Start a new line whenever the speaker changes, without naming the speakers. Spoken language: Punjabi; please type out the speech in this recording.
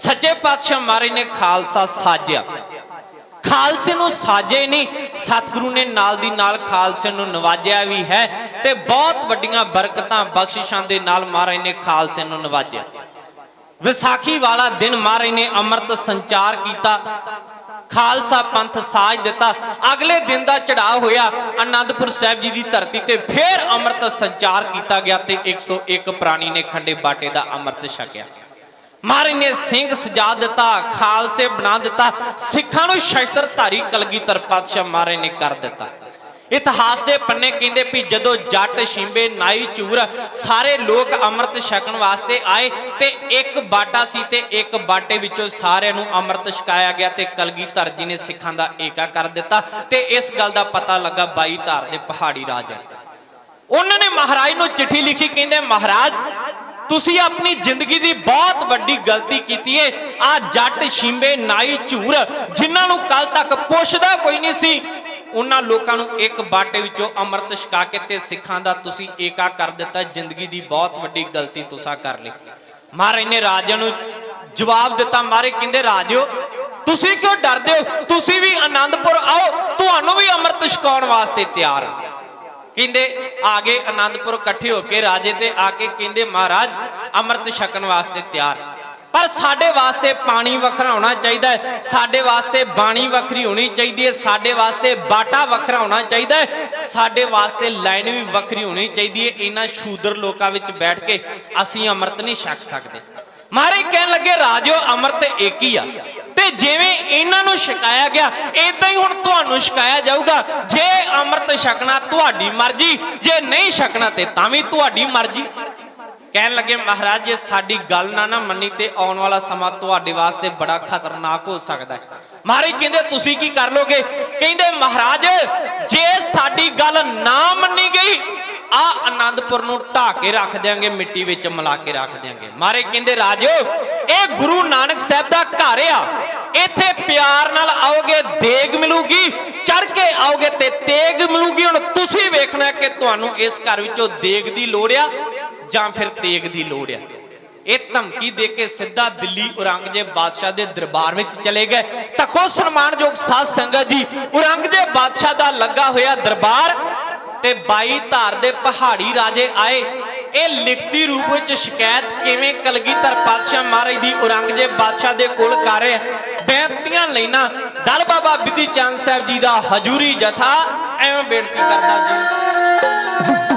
ਸੱਚੇ ਪਾਤਸ਼ਾਹ ਮਹਾਰਾਜ ਨੇ ਖਾਲਸਾ ਸਾਜਿਆ। ਖਾਲਸੇ ਨੂੰ ਸਾਜੇ ਨਹੀਂ, ਸਤਿਗੁਰੂ ਨੇ ਨਾਲ ਦੀ ਨਾਲ ਖਾਲਸੇ ਨੂੰ ਨਵਾਜਿਆ ਵੀ ਹੈ ਤੇ ਬਹੁਤ ਵੱਡੀਆਂ ਬਰਕਤਾਂ ਬਖਸ਼ਿਸ਼ਾਂ ਦੇ ਨਾਲ ਮਹਾਰਾਜ ਨੇ ਖਾਲਸੇ ਨੂੰ ਨਵਾਜਿਆ। ਵਿਸਾਖੀ ਵਾਲਾ ਦਿਨ ਮਹਾਰਾਜ ਨੇ ਅੰਮ੍ਰਿਤ ਸੰਚਾਰ ਕੀਤਾ, ਖਾਲਸਾ ਪੰਥ ਸਾਜ ਦਿੱਤਾ। ਅਗਲੇ ਦਿਨ ਦਾ ਚੜਾਅ ਹੋਇਆ, ਅਨੰਦਪੁਰ ਸਾਹਿਬ ਜੀ ਦੀ ਧਰਤੀ ਤੇ ਫੇਰ ਅੰਮ੍ਰਿਤ ਸੰਚਾਰ ਕੀਤਾ ਗਿਆ ਤੇ 101 ਪ੍ਰਾਣੀ ਨੇ ਖੰਡੇ ਬਾਟੇ ਦਾ ਅੰਮ੍ਰਿਤ ਛਕਿਆ। ਮਹਾਰਾਜ ਨੇ ਸਿੰਘ ਸਜਾ ਦਿੱਤਾ, ਖਾਲਸੇ ਬਣਾ ਦਿੱਤਾ, ਸਿੱਖਾਂ ਨੂੰ ਸ਼ਸਤਰ ਧਾਰੀ ਕਲਗੀਧਰ ਪਾਤਸ਼ਾਹ ਮਹਾਰਾਜ ਨੇ ਕਰ ਦਿੱਤਾ। ਇਤਿਹਾਸ ਦੇ ਪੰਨੇ ਕਹਿੰਦੇ ਵੀ ਜਦੋਂ ਜੱਟ, ਸ਼ਿੰਬੇ, ਨਾਈ, ਚੂਰ ਸਾਰੇ ਲੋਕ ਅੰਮ੍ਰਿਤ ਛਕਣ ਵਾਸਤੇ ਆਏ ਤੇ ਇੱਕ ਬਾਟਾ ਸੀ ਤੇ ਇੱਕ ਬਾਟੇ ਵਿੱਚੋਂ ਸਾਰਿਆਂ ਨੂੰ ਅੰਮ੍ਰਿਤ ਛਕਾਇਆ ਗਿਆ ਤੇ ਕਲਗੀਧਰ ਜੀ ਨੇ ਸਿੱਖਾਂ ਦਾ ਏਕਾ ਕਰ ਦਿੱਤਾ ਤੇ ਇਸ ਗੱਲ ਦਾ ਪਤਾ ਲੱਗਾ ਬਾਈ ਧਾਰ ਦੇ ਪਹਾੜੀ ਰਾਜ। ਉਹਨਾਂ ਨੇ ਮਹਾਰਾਜ ਨੂੰ ਚਿੱਠੀ ਲਿਖੀ, ਕਹਿੰਦੇ ਮਹਾਰਾਜ ਤੁਸੀਂ ਆਪਣੀ ਜ਼ਿੰਦਗੀ ਦੀ ਬਹੁਤ ਵੱਡੀ ਗਲਤੀ ਕੀਤੀ ਏ। ਆ ਜੱਟ ਛਿੰਬੇ ਨਾਈ, ਝੂਰ, ਜਿਨ੍ਹਾਂ ਨੂੰ ਕੱਲ ਤੱਕ ਪੁੱਛਦਾ ਕੋਈ ਨਹੀਂ ਸੀ, ਉਹਨਾਂ ਲੋਕਾਂ ਨੂੰ ਇੱਕ ਬਾਟੇ ਵਿੱਚੋਂ ਅੰਮ੍ਰਿਤ ਛਕਾ ਕੇ ਤੇ ਸਿੱਖਾਂ ਦਾ ਤੁਸੀਂ ਏਕਾ ਕਰ ਦਿੱਤਾ। ਜ਼ਿੰਦਗੀ ਦੀ ਬਹੁਤ ਵੱਡੀ ਗਲਤੀ ਤੁਸੀਂ ਕਰ ਲਈ। ਮਹਾਰਾਜ ਨੇ ਰਾਜਿਆਂ ਨੂੰ ਜਵਾਬ ਦਿੱਤਾ। ਮਹਾਰਾਜ ਕਹਿੰਦੇ, ਰਾਜਿਓ, ਤੁਸੀਂ ਕਿਉਂ ਡਰਦੇ ਹੋ? ਤੁਸੀਂ ਵੀ ਆਨੰਦਪੁਰ ਆਓ। ਤੁਹਾਨੂੰ ਵੀ ਅੰਮ੍ਰਿਤ ਛਕਾਉਣ ਵਾਸਤੇ ਤਿਆਰ ਹਾਂ। ਕਹਿੰਦੇ ਆ ਗਏ ਆਨੰਦਪੁਰ ਇਕੱਠੇ ਹੋ ਕੇ ਰਾਜੇ ਤੇ ਆ ਕੇ ਕਹਿੰਦੇ ਮਹਾਰਾਜ, ਅੰਮ੍ਰਿਤ ਛਕਣ ਵਾਸਤੇ ਤਿਆਰ। ਪਰ ਸਾਡੇ ਵਾਸਤੇ ਪਾਣੀ ਵੱਖਰਾ ਹੋਣਾ ਚਾਹੀਦਾ ਹੈ, ਸਾਡੇ ਵਾਸਤੇ ਬਾਣੀ ਵੱਖਰੀ ਹੋਣੀ ਚਾਹੀਦੀ ਹੈ, ਸਾਡੇ ਵਾਸਤੇ ਬਾਟਾ ਵੱਖਰਾ ਹੋਣਾ ਚਾਹੀਦਾ ਹੈ, ਸਾਡੇ ਵਾਸਤੇ ਲਾਈਨ ਵੀ ਵੱਖਰੀ ਹੋਣੀ ਚਾਹੀਦੀ ਹੈ, ਇਹਨਾਂ ਸ਼ੂਦਰ ਲੋਕਾਂ ਵਿੱਚ ਬੈਠ ਕੇ ਅਸੀਂ ਅੰਮ੍ਰਿਤ ਨਹੀਂ ਛਕ ਸਕਦੇ। ਮਹਾਰਾਜ ਕਹਿਣ ਲੱਗੇ ਰਾਜੋ ਅੰਮ੍ਰਿਤ ਇੱਕ ਹੀ ਆ। ਤੇ ਜਿਵੇਂ ਇਹਨਾਂ ਨੂੰ ਛਕਾਇਆ ਗਿਆ ਇਦਾਂ ਹੀ ਹੁਣ ਤੁਹਾਨੂੰ ਛਕਾਇਆ ਜਾਊਗਾ। ਜੇ ਅੰਮ੍ਰਿਤ ਛਕਣਾ ਤੁਹਾਡੀ ਮਰਜ਼ੀ, ਜੇ ਨਹੀਂ ਛਕਣਾ ਤੇ ਤਾਂ ਵੀ ਤੁਹਾਡੀ ਮਰਜ਼ੀ। ਕਹਿਣ ਲੱਗੇ, ਮਹਾਰਾਜ, ਜੇ ਸਾਡੀ ਗੱਲ ਨਾ ਨਾ ਮੰਨੀ ਤੇ ਆਉਣ ਵਾਲਾ ਸਮਾਂ ਤੁਹਾਡੇ ਵਾਸਤੇ ਬੜਾ ਖਤਰਨਾਕ ਹੋ ਸਕਦਾ ਹੈ। ਮਹਾਰਾਜ ਕਹਿੰਦੇ, ਤੁਸੀਂ ਕੀ ਕਰ ਲੋਗੇ? ਕਹਿੰਦੇ, ਮਹਾਰਾਜ, ਜੇ ਸਾਡੀ ਗੱਲ ਨਾ ਮੰਨੀ ਗਈ ਆ ਆਨੰਦਪੁਰ ਨੂੰ ਢਾ ਕੇ ਰੱਖ ਦਿਆਂਗੇ, ਮਿੱਟੀ ਵਿੱਚ ਮਿਲਾ ਕੇ ਰੱਖ ਦਿਆਂਗੇ। ਮਹਾਰਾਜ ਕਹਿੰਦੇ ਰਾਜੋ ਇਹ ਗੁਰੂ ਨਾਨਕ ਸਾਹਿਬ ਦਾ ਘਰ ਆ। ਇੱਥੇ ਪਿਆਰ ਨਾਲ ਆਓਗੇ, ਦੇਗ ਮਿਲੂਗੀ ਚੜ ਕੇ ਆਓਗੇ ਤੇ ਤੇਗ ਮਿਲੂਗੀ। ਹੁਣ ਤੁਸੀਂ ਵੇਖਣਾ ਕਿ ਤੁਹਾਨੂੰ ਇਸ ਘਰ ਵਿੱਚੋਂ ਦੇਗ ਦੀ ਲੋੜ ਆ ਜਾਂ ਫਿਰ ਤੇਗ ਦੀ ਲੋੜ ਆ? ਇਹ ਧਮਕੀ ਦੇ ਕੇ ਸਿੱਧਾ ਦਿੱਲੀ ਔਰੰਗਜ਼ੇਬ ਬਾਦਸ਼ਾਹ ਦੇ ਦਰਬਾਰ ਵਿੱਚ ਚਲੇ ਗਏ। ਤਾਂ ਖੋ ਸਨਮਾਨਯੋਗ ਸਾਧ ਸੰਗਤ ਜੀ, ਔਰੰਗਜ਼ੇਬ ਬਾਦਸ਼ਾਹ ਦਾ ਲੱਗਾ ਹੋਇਆ ਦਰਬਾਰ ਤੇ 22 ਧਾਰ ਦੇ ਪਹਾੜੀ ਰਾਜੇ ਆਏ। ਇਹ ਲਿਖਤੀ ਰੂਪ ਵਿੱਚ ਸ਼ਿਕਾਇਤ ਕਿਵੇਂ ਕਲਗੀਧਰ ਪਾਤਸ਼ਾਹ ਮਹਾਰਾਜ ਦੀ ਔਰੰਗਜ਼ੇਬ ਬਾਦਸ਼ਾਹ ਦੇ ਕੋਲ ਕਰ ਰਹੇ ਆ। ਬੇਨਤੀਆਂ ਲੈਣਾ। ਦਲ ਬਾਬਾ ਬਿੱਧੀ ਚੰਦ ਸਾਹਿਬ ਜੀ ਦਾ ਹਜੂਰੀ ਜਥਾ। ਐਵੇਂ ਬੇਨਤੀ ਕਰਦਾ ਜੀ।